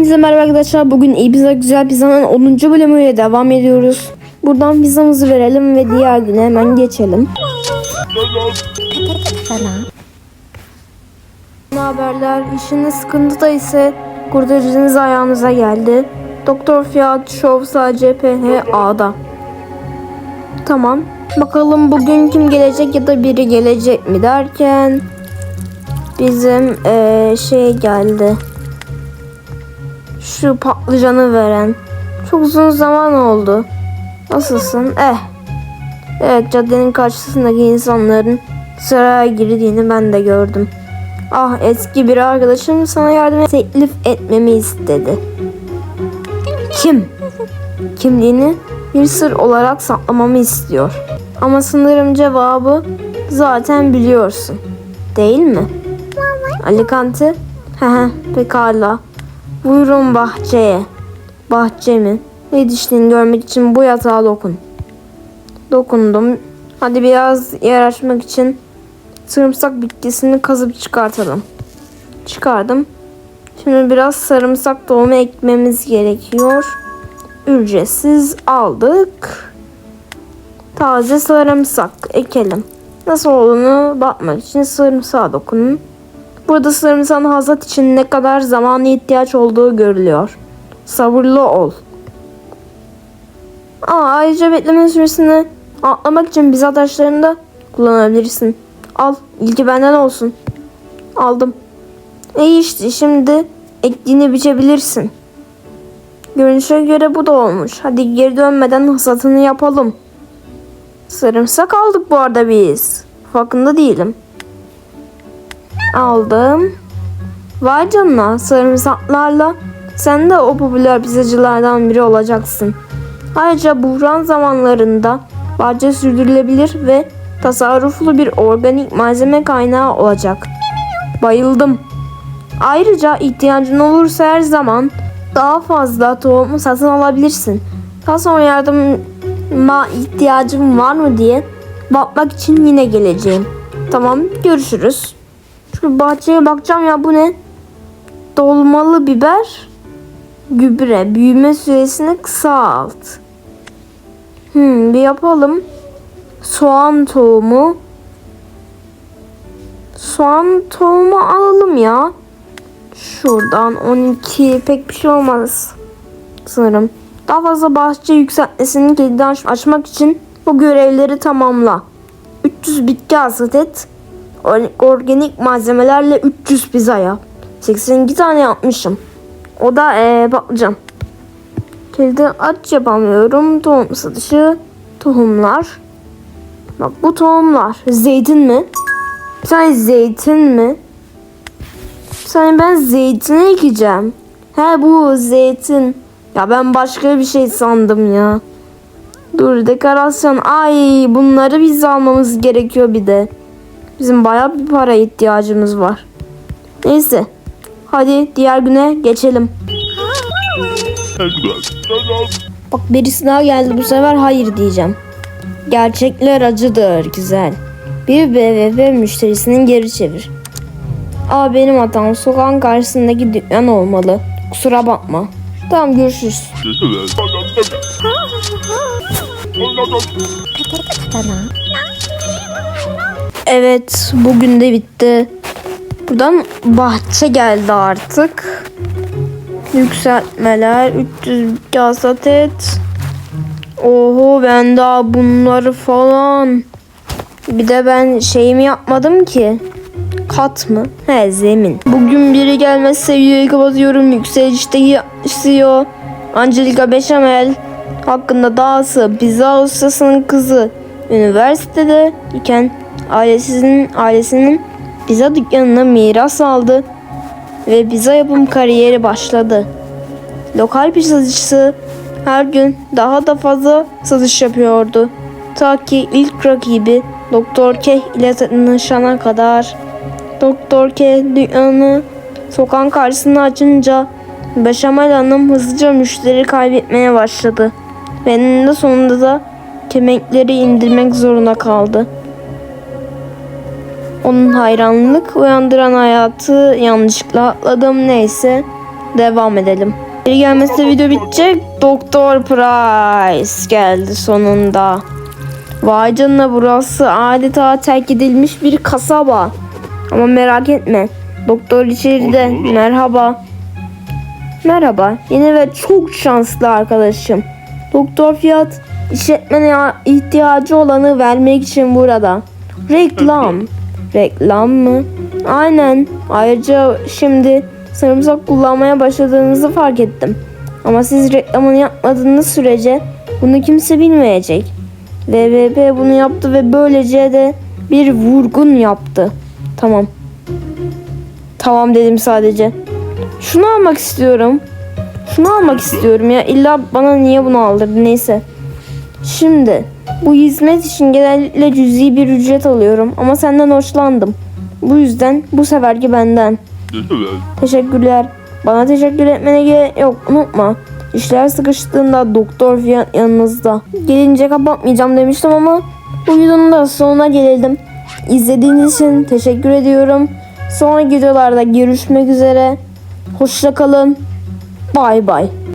Hepinize merhaba arkadaşlar. Bugün iyi pizza güzel pizzanın 10. bölümüyle devam ediyoruz. Buradan pizzamızı verelim ve diğer güne hemen geçelim. Ne haberler? İşiniz sıkıntıda ise kurtarıcınız ayağınıza geldi. Doktor Fiyat Show sadece PHA'da. Tamam. Bakalım bugün kim gelecek ya da biri gelecek mi derken bizim eee, şey geldi. Şu patlıcanı veren. Çok uzun zaman oldu. Nasılsın? Eh. Evet caddenin karşısındaki insanların sıraya girdiğini ben de gördüm. Ah eski bir arkadaşım sana yardım teklif etmemi istedi. Kim? Kimliğini bir sır olarak saklamamı istiyor. Ama sanırım cevabı zaten biliyorsun. Değil mi? Alicante? Hehe pekala. Buyurun bahçeye. Bahçe mi? Ne diştiğini görmek için bu yatağa dokun. Dokundum. Hadi biraz yer açmak için sarımsak bitkisini kazıp çıkartalım. Çıkardım. Şimdi biraz sarımsak tohumu ekmemiz gerekiyor. Ücretsiz aldık. Taze sarımsak ekelim. Nasıl olduğunu bakmak için sarımsağa dokunun. Burada sarımsağın hasat için ne kadar zamana ihtiyaç olduğu görülüyor. Sabırlı ol. Aa, ayrıca bekleme süresini atlamak için bize taşlarını da kullanabilirsin. Al, ilgi benden olsun. Aldım. İyi işte şimdi ektiğini biçebilirsin. Görünüşe göre bu da olmuş. Hadi geri dönmeden hasatını yapalım. Sarımsak aldık bu arada biz. Farkında değilim. Aldım. Vay canına sarımsaklarla sen de o popüler pizzacılardan biri olacaksın. Ayrıca buhran zamanlarında bahçe sürdürülebilir ve tasarruflu bir organik malzeme kaynağı olacak. Bayıldım. Ayrıca ihtiyacın olursa her zaman daha fazla tohum satın alabilirsin. Daha sonra yardıma ihtiyacım var mı diye bakmak için yine geleceğim. Tamam görüşürüz. Şu bahçeye bakacağım ya bu ne? Dolmalı biber, gübre, büyüme süresini kısalt. Hmm, bir yapalım. Soğan tohumu. Soğan tohumu alalım ya. Şuradan 12 pek bir şey olmaz sanırım. Daha fazla bahçe yükseltmesini aç- açmak için bu görevleri tamamla. 300 bitki hasat et. Or- Organik malzemelerle 300 pizza yap. 82 tane yapmışım. O da ee, patlıcan. Kilidi aç yapamıyorum. Tohum satışı. Tohumlar. Bak bu tohumlar. Zeytin mi? Bir tane zeytin mi? Bir tane ben zeytini ekeceğim. He bu zeytin. Ya ben başka bir şey sandım ya. Dur dekorasyon. Ay bunları biz almamız gerekiyor bir de. Bizim bayağı bir para ihtiyacımız var. Neyse. Hadi diğer güne geçelim. Bak birisi daha geldi bu sefer hayır diyeceğim. Gerçekler acıdır güzel. Bir BVP müşterisinin geri çevir. Aa benim hatam sokağın karşısındaki dükkan olmalı. Kusura bakma. Tamam görüşürüz. Evet bugün de bitti. Buradan bahçe geldi artık. Yükseltmeler 300 hasat et. Oho ben daha bunları falan. Bir de ben şeyimi yapmadım ki. Kat mı? He zemin. Bugün biri gelmezse videoyu kapatıyorum. Yükselişteki CEO Angelica Bechamel hakkında dahası pizza ustasının kızı üniversitede iken ailesinin ailesinin pizza dükkanına miras aldı ve pizza yapım kariyeri başladı. Lokal pizzacısı her gün daha da fazla satış yapıyordu. Ta ki ilk rakibi Doktor K ile tanışana kadar. Doktor K dükkanı sokağın karşısına açınca Beşamel Hanım hızlıca müşteri kaybetmeye başladı. Ve eninde sonunda da kemikleri indirmek zorunda kaldı. Onun hayranlık uyandıran hayatı yanlışlıkla atladım neyse. devam edelim. Geri gelmesi video bitecek. Doktor Price geldi sonunda. Vay canına burası adeta terk edilmiş bir kasaba. Ama merak etme. Doktor içeride. Merhaba. Merhaba. Yeni ve çok şanslı arkadaşım. Doktor Fiyat işletmene ihtiyacı olanı vermek için burada. Reklam. Reklam mı? Aynen. Ayrıca şimdi sarımsak kullanmaya başladığınızı fark ettim. Ama siz reklamını yapmadığınız sürece bunu kimse bilmeyecek. VVP bunu yaptı ve böylece de bir vurgun yaptı. Tamam. Tamam dedim sadece. Şunu almak istiyorum. Şunu almak istiyorum ya. İlla bana niye bunu aldırdı neyse. Şimdi bu hizmet için genellikle cüzi bir ücret alıyorum ama senden hoşlandım. Bu yüzden bu seferki benden. Teşekkürler. Bana teşekkür etmene gerek yok. Unutma. İşler sıkıştığında doktor fiyat yanınızda. Gelince kapatmayacağım demiştim ama bu videonun da sonuna gelelim. İzlediğiniz için teşekkür ediyorum. Sonraki videolarda görüşmek üzere. Hoşça kalın. Bay bay.